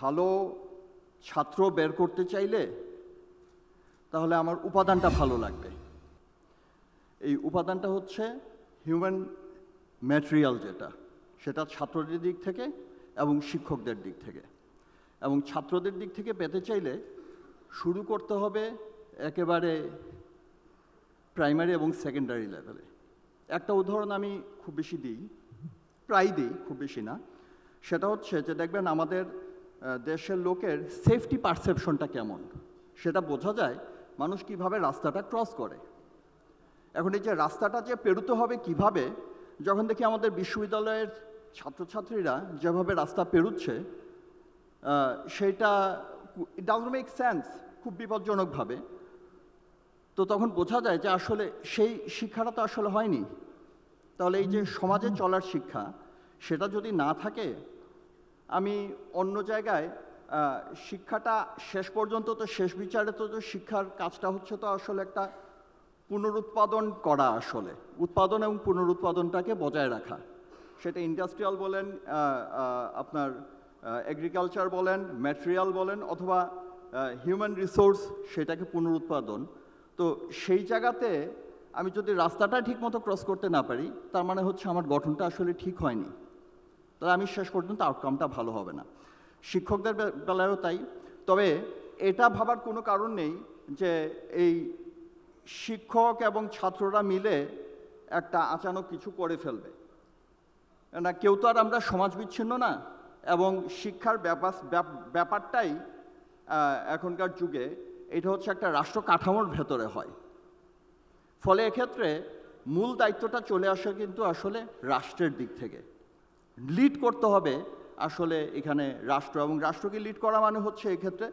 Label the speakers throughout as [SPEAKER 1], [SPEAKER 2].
[SPEAKER 1] ভালো ছাত্র বের করতে চাইলে তাহলে আমার উপাদানটা ভালো লাগবে। এই উপাদানটা হচ্ছে হিউম্যান ম্যাটেরিয়াল যেটা, সেটা ছাত্রদের দিক থেকে এবং শিক্ষকদের দিক থেকে। এবং ছাত্রদের দিক থেকে পেতে চাইলে শুরু করতে হবে একেবারে প্রাইমারি এবং সেকেন্ডারি লেভেলে একটা উদাহরণ আমি খুব বেশি দিই, প্রায় দিই, খুব বেশি না। সেটা হচ্ছে যে দেখবেন আমাদের দেশের লোকের সেফটি পারসেপশনটা কেমন? সেটা বোঝা যায় মানুষ কীভাবে রাস্তাটা ক্রস করে। এখন এই যে রাস্তাটা যে পেরোতে হবে কীভাবে, যখন দেখি আমাদের বিশ্ববিদ্যালয়ের ছাত্রছাত্রীরা যেভাবে রাস্তা পেরুচ্ছে সেটা ডাজ মেক সেন্স খুব বিপজ্জনকভাবে। তো তখন বোঝা যায় যে আসলে সেই শিক্ষাটা তো আসলে হয়নি। তাহলে এই যে সমাজে চলার শিক্ষা, সেটা যদি না থাকে আমি অন্য জায়গায় শিক্ষাটা শেষ পর্যন্ত তো শেষ বিচারে তো তো শিক্ষার কাজটা হচ্ছে তো আসলে একটা পুনরুৎপাদন করা আসলে। উৎপাদন এবং পুনরুৎপাদনটাকে বজায় রাখা। সেটা ইন্ডাস্ট্রিয়াল বলেন আপনার এগ্রিকালচার বলেন ম্যাটেরিয়াল বলেন, অথবা হিউম্যান রিসোর্স সেটাকে পুনরুৎপাদন। তো সেই জায়গাতে আমি যদি রাস্তাটা ঠিকমতো ক্রস করতে না পারি, তার মানে হচ্ছে আমার গঠনটা আসলে ঠিক হয়নি। তাহলে আমি শেষ পর্যন্ত আউটকামটা ভালো হবে না। শিক্ষকদের বেলায়ও তাই। তবে এটা ভাবার কোনো কারণ নেই যে এই শিক্ষক এবং ছাত্ররা মিলে একটা আচানক কিছু করে ফেলবে। না, কেউ তো আর আমরা সমাজ বিচ্ছিন্ন না এবং শিক্ষার ব্যাপার, ব্যাপ- ব্যাপারটাই এখনকার যুগে এটা হচ্ছে একটা রাষ্ট্র কাঠামোর ভেতরে হয়। ফলে এক্ষেত্রে মূল দায়িত্বটা চলে আসে কিন্তু আসলে রাষ্ট্রের দিক থেকে। লিড করতে হবে আসলে এখানে রাষ্ট্র এবং রাষ্ট্রকে লিড করা মানে হচ্ছে এক্ষেত্রে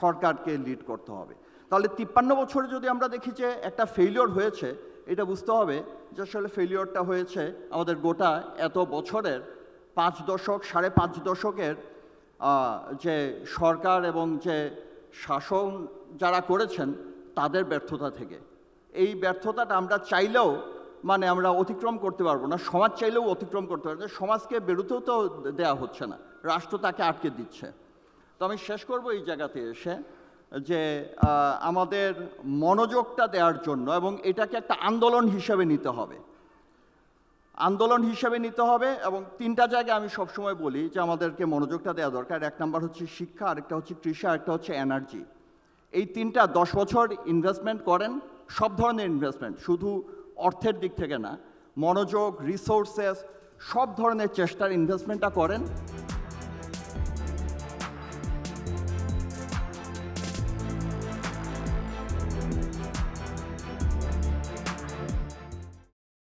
[SPEAKER 1] সরকারকে লিড করতে হবে। তাহলে তিপ্পান্ন বছরে যদি আমরা দেখি যে একটা ফেলিওর হয়েছে, এটা বুঝতে হবে যে আসলে ফেলিওরটা হয়েছে আমাদের গোটা এত বছরের পাঁচ দশক, সাড়ে পাঁচ দশকের যে সরকার এবং যে শাসন যারা করেছেন তাদের ব্যর্থতা থেকে। এই ব্যর্থতাটা আমরা চাইলেও মানে আমরা অতিক্রম করতে পারব না, সমাজ চাইলেও অতিক্রম করতে পারব না সমাজকে বেরোতেও তো দেয়া হচ্ছে না, রাষ্ট্র তাকে আটকে দিচ্ছে। তো আমি শেষ করব এই জায়গাতে এসে যে আমাদের মনোযোগটা দেওয়ার জন্য এবং এটাকে একটা আন্দোলন হিসেবে নিতে হবে। আন্দোলন হিসেবে নিতে হবে এবং তিনটা জায়গায় আমি সবসময় বলি যে, আমাদেরকে মনোযোগটা দেওয়া দরকার। এক নাম্বার হচ্ছে শিক্ষা, আরেকটা হচ্ছে কৃষি আরেকটা হচ্ছে এনার্জি। এই তিনটা দশ বছর ইনভেস্টমেন্ট করেন, সব ধরনের ইনভেস্টমেন্ট শুধু অর্থের দিক থেকে না মনোযোগ রিসোর্সেস সব ধরনের চেষ্টার ইনভেস্টমেন্টটা করেন।